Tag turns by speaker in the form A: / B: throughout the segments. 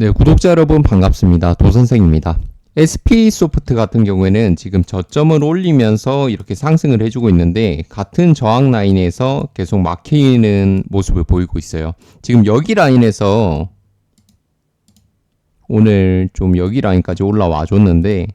A: 네, 구독자 여러분 반갑습니다. 도선생입니다. SP 소프트 같은 경우에는 지금 저점을 올리면서 이렇게 상승을 해주고 있는데 같은 저항 라인에서 계속 막히는 모습을 보이고 있어요. 지금 여기 라인에서 오늘 좀 여기 라인까지 올라와 줬는데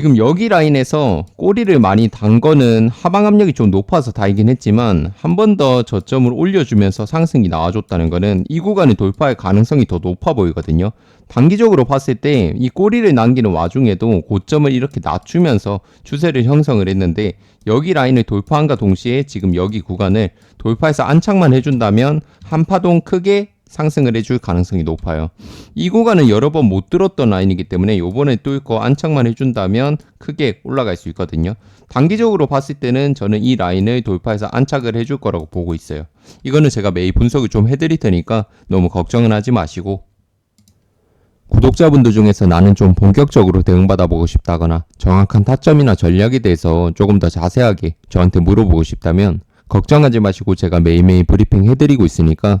A: 지금 여기 라인에서 꼬리를 많이 단 거는 하방 압력이 좀 높아서 다이긴 했지만 한 번 더 저점을 올려주면서 상승이 나와줬다는 거는 이 구간을 돌파할 가능성이 더 높아 보이거든요. 단기적으로 봤을 때 이 꼬리를 남기는 와중에도 고점을 이렇게 낮추면서 추세를 형성을 했는데 여기 라인을 돌파한과 동시에 지금 여기 구간을 돌파해서 안착만 해준다면 한 파동 크게 상승을 해줄 가능성이 높아요. 이 구간은 여러 번 못 들었던 라인이기 때문에 요번에 뚫고 안착만 해준다면 크게 올라갈 수 있거든요. 단기적으로 봤을 때는 저는 이 라인을 돌파해서 안착을 해줄 거라고 보고 있어요. 이거는 제가 매일 분석을 좀 해드릴 테니까 너무 걱정은 하지 마시고 구독자분들 중에서 나는 좀 본격적으로 대응받아보고 싶다거나 정확한 타점이나 전략에 대해서 조금 더 자세하게 저한테 물어보고 싶다면 걱정하지 마시고 제가 매일매일 브리핑 해드리고 있으니까